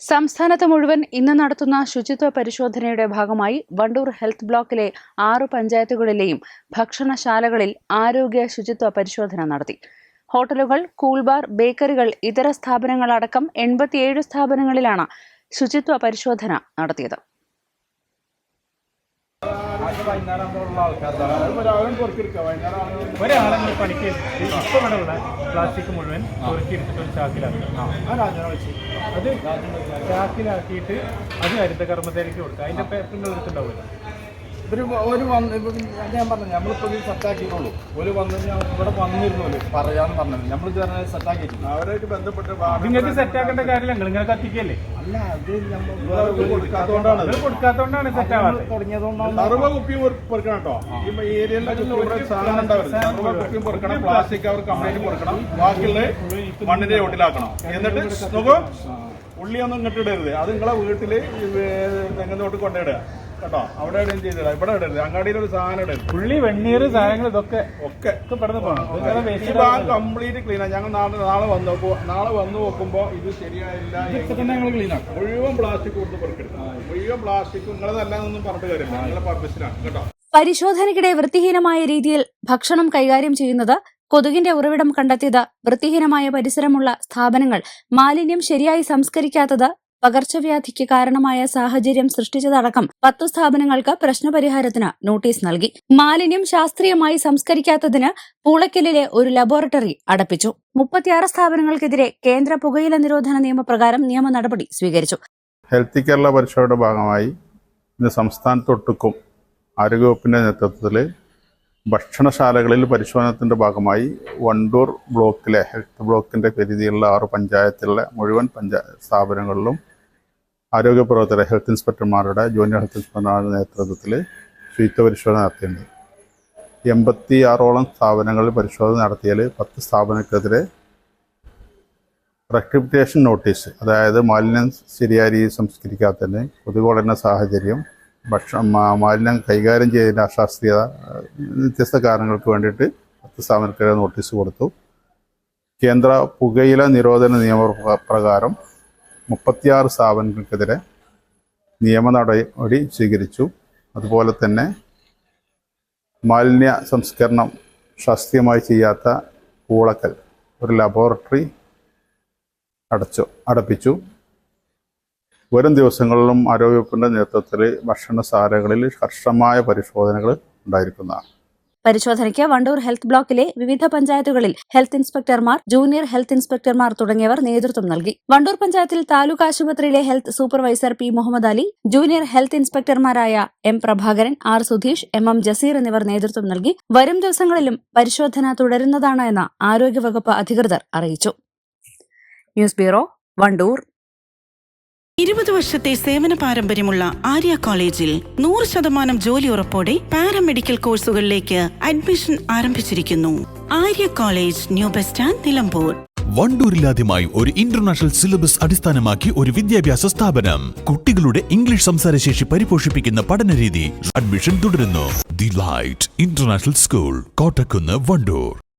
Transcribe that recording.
സംസ്ഥാനത്ത് മുഴുവൻ ഇന്ന് നടത്തുന്ന ശുചിത്വ പരിശോധനയുടെ ഭാഗമായി വണ്ടൂർ ഹെൽത്ത് ബ്ലോക്കിലെ ആറു പഞ്ചായത്തുകളിലെയും ഭക്ഷണശാലകളിൽ ആരോഗ്യ ശുചിത്വ പരിശോധന നടത്തി. ഹോട്ടലുകൾ കൂൾബാർ ബേക്കറികൾ ഇതര സ്ഥാപനങ്ങളടക്കം എൺപത്തിയേഴ് സ്ഥാപനങ്ങളിലാണ് ശുചിത്വ പരിശോധന നടത്തിയത്. ഒരാളെ പണിക്ക് ഇപ്പൊ ഇവിടെ ഉള്ള പ്ലാസ്റ്റിക് മുഴുവൻ പൊറുക്കി എടുത്തിട്ട് ഒരു ചാക്കിലാക്കി. അത് ചാക്കിലാക്കിയിട്ട് അത് ഹരിത കർമ്മത്തേക്ക് കൊടുക്കുക. അതിന്റെ പേപ്പറിന്റെ എടുത്തുണ്ടാവുമല്ലോ ഇവർ ഒരു വന്ന് ഞാൻ പറഞ്ഞു നമ്മളിപ്പോൾ ഇത് സെറ്റാക്കിയിട്ടുള്ളൂ ഒരു വന്ന് ഞാൻ ഇവിടെ വന്നിരുന്നു പറയാന്ന് പറഞ്ഞത് നമ്മൾ ഇതുവരെ സെറ്റാക്കിയിട്ടില്ല അവരായിട്ട് ബന്ധപ്പെട്ട് നിങ്ങൾക്ക് സെറ്റ് ആക്കേണ്ട കാര്യമില്ല. നിങ്ങൾ ഇങ്ങനെ കത്തിക്കല്ലേ? അല്ല അത് നമ്മൾ കൊടുക്കാത്തോണ്ടാണ്. നിങ്ങൾ കൊടുക്കാത്തതുകൊണ്ടാണ് സെറ്റ് ആവാത്തത്. തുടങ്ങിയതുകൊണ്ടാണ് സർവ കുപ്പിയും പൊറ- പൊറുക്കണം കേട്ടോ ഈ ഇവിടെ സാധനം ഉണ്ടാവില്ല സർവ കുപ്പിയും പൊറുക്കണം. പ്ലാസ്റ്റിക് അവർ കംപ്ലൈന്റ് പൊറുക്കണം. ബാക്കിയുള്ള മണ്ണിന്റെ ചോട്ടിലാക്കണം എന്നിട്ട് നോക്കൂ ഉള്ളിയൊന്നും ഇങ്ങോട്ട് ഇടരുത്. അത് നിങ്ങളെ വീട്ടിൽ തെങ്ങന്നോട്ട് കൊണ്ടിടുക കേട്ടോ അവിടെ ഇടുകയും ചെയ്തിടാം? ഇവിടെ ഇടരുത്. അങ്ങാടിയിൽ ഒരു സാധനം ഇടരുത്. പുള്ളി വെണ്ണീർ സാധനങ്ങൾ ഇതൊക്കെ ഒക്കെ. ഒക്കെ പെടുന്ന ഈ ഭാഗം കംപ്ലീറ്റ് ക്ലീൻ ആണ് ഞങ്ങൾ നാളെ നാളെ വന്നു നാളെ വന്നു നോക്കുമ്പോ ഇത് ശരിയായില്ല ഞങ്ങൾ ക്ലീൻ ആക്കും. മുഴുവൻ പ്ലാസ്റ്റിക് കൊടുത്ത് പൊറുക്കെടുക്കും മുഴുവൻ പ്ലാസ്റ്റിക് നിങ്ങളതല്ലാന്നൊന്നും പറഞ്ഞിട്ട് കാര്യമില്ല. നിങ്ങളെ പർപ്പസിലാണ് കേട്ടോ. പരിശോധനയ്ക്കിടെ വൃത്തിഹീനമായ രീതിയിൽ ഭക്ഷണം കൈകാര്യം ചെയ്യുന്നത് കൊതുകിന്റെ ഉറവിടം കണ്ടെത്തിയത് വൃത്തിഹീനമായ പരിസരമുള്ള സ്ഥാപനങ്ങൾ. മാലിന്യം ശരിയായി സംസ്കരിക്കാത്തത് പകർച്ചവ്യാധിക്ക് കാരണമായ സാഹചര്യം സൃഷ്ടിച്ചതടക്കം പത്തു സ്ഥാപനങ്ങൾക്ക് പ്രശ്നപരിഹാരത്തിന് നോട്ടീസ് നൽകി. മാലിന്യം ശാസ്ത്രീയമായി സംസ്കരിക്കാത്തതിന് പൂളയ്ക്കലിലെ ഒരു ലബോറട്ടറി അടപ്പിച്ചു. മുപ്പത്തിയാറ് സ്ഥാപനങ്ങൾക്കെതിരെ കേന്ദ്ര പുകയില നിരോധന നിയമപ്രകാരം നിയമ നടപടി സ്വീകരിച്ചു. ഹെൽത്ത് കേരള പരിശോധനയുടെ ഭാഗമായി ഇന്ന് സംസ്ഥാനത്തൊട്ടുക്കും ആരോഗ്യവകുപ്പിന്റെ നേതൃത്വത്തിൽ ഭക്ഷണശാലകളിൽ പരിശോധനത്തിന്റെ ഭാഗമായി വണ്ടൂർ ബ്ലോക്കിലെ ഹെൽത്ത് ബ്ലോക്കിന്റെ പരിധിയിലുള്ള ആറ് പഞ്ചായത്തിലെ മുഴുവൻ പഞ്ചായ സ്ഥാപനങ്ങളിലും ആരോഗ്യ പ്രവർത്തകരെ ഹെൽത്ത് ഇൻസ്പെക്ടർമാരുടെ ജൂനിയർ ഹെൽത്ത് ഇൻസ്പെക്ടർമാരുടെ നേതൃത്വത്തിൽ ശുചിത്വ പരിശോധന നടത്തിയിട്ടുണ്ട്. എൺപത്തി ആറോളം സ്ഥാപനങ്ങളിൽ പരിശോധന നടത്തിയാൽ പത്ത് സ്ഥാപനങ്ങൾക്കെതിരെ റെക്ടിഫിക്കേഷൻ നോട്ടീസ് അതായത് മാലിന്യം ശരിയായ രീതിയിൽ സംസ്കരിക്കാത്തതിന് കൊതുകുളരുന്ന സാഹചര്യം ഭക്ഷണം മാലിന്യം കൈകാര്യം ചെയ്തതിന്റെ അശാസ്ത്രീയത വ്യത്യസ്ത കാരണങ്ങൾക്ക് വേണ്ടിയിട്ട് പത്ത് സ്ഥാപനക്കെതിരെ നോട്ടീസ് കൊടുത്തു. കേന്ദ്ര പുകയില നിരോധന നിയമപ്രകാരം മുപ്പത്തിയാറ് സ്ഥാപനങ്ങൾക്കെതിരെ നിയമ നടപടി സ്വീകരിച്ചു. അതുപോലെ തന്നെ മാലിന്യ സംസ്കരണം ശാസ്ത്രീയമായി ചെയ്യാത്ത പൂളക്കൽ ഒരു ലബോറട്ടറി അടച്ചു അടപ്പിച്ചു. വരും ദിവസങ്ങളിലും ആരോഗ്യവകുപ്പിന്റെ നേതൃത്വത്തിൽ ഭക്ഷണശാലകളിൽ കർശനമായ പരിശോധനകൾ ഉണ്ടായിരിക്കുന്നതാണ്. പരിശോധനയ്ക്ക് വണ്ടൂർ ഹെൽത്ത് ബ്ലോക്കിലെ വിവിധ പഞ്ചായത്തുകളിൽ ഹെൽത്ത് ഇൻസ്പെക്ടർമാർ ജൂനിയർ ഹെൽത്ത് ഇൻസ്പെക്ടർമാർ തുടങ്ങിയവർ നേതൃത്വം നൽകി. വണ്ടൂർ പഞ്ചായത്തിൽ താലൂക്ക് ആശുപത്രിയിലെ health supervisor P Muhammad Ali junior health ഇൻസ്പെക്ടർമാരായ M Prabhakaran R Sudheesh M M Jaseer എന്നിവർ നേതൃത്വം നൽകി വരും ദിവസങ്ങളിലും പരിശോധന തുടരുന്നതാണ് എന്ന് ആരോഗ്യവകുപ്പ് അധികൃതർ അറിയിച്ചു. News bureau Wandoor. ഇരുപത് വർഷത്തെ സേവന പാരമ്പര്യമുള്ള ആര്യ കോളേജിൽ നൂറ് ശതമാനം ജോലി ഉറപ്പോടെ പാരാമെഡിക്കൽ കോഴ്സുകളിലേക്ക് അഡ്മിഷൻ ആരംഭിച്ചിരിക്കുന്നു. Arya college new bus stand Nilambur. വണ്ടൂരിലാദ്യമായി ഒരു ഇന്റർനാഷണൽ സിലബസ് അടിസ്ഥാനമാക്കി ഒരു വിദ്യാഭ്യാസ സ്ഥാപനം. കുട്ടികളുടെ ഇംഗ്ലീഷ് സംസാരശേഷി പരിപോഷിപ്പിക്കുന്ന പഠനരീതി അഡ്മിഷൻ തുടരുന്നു. The light international school Kottakkunnu Wandoor.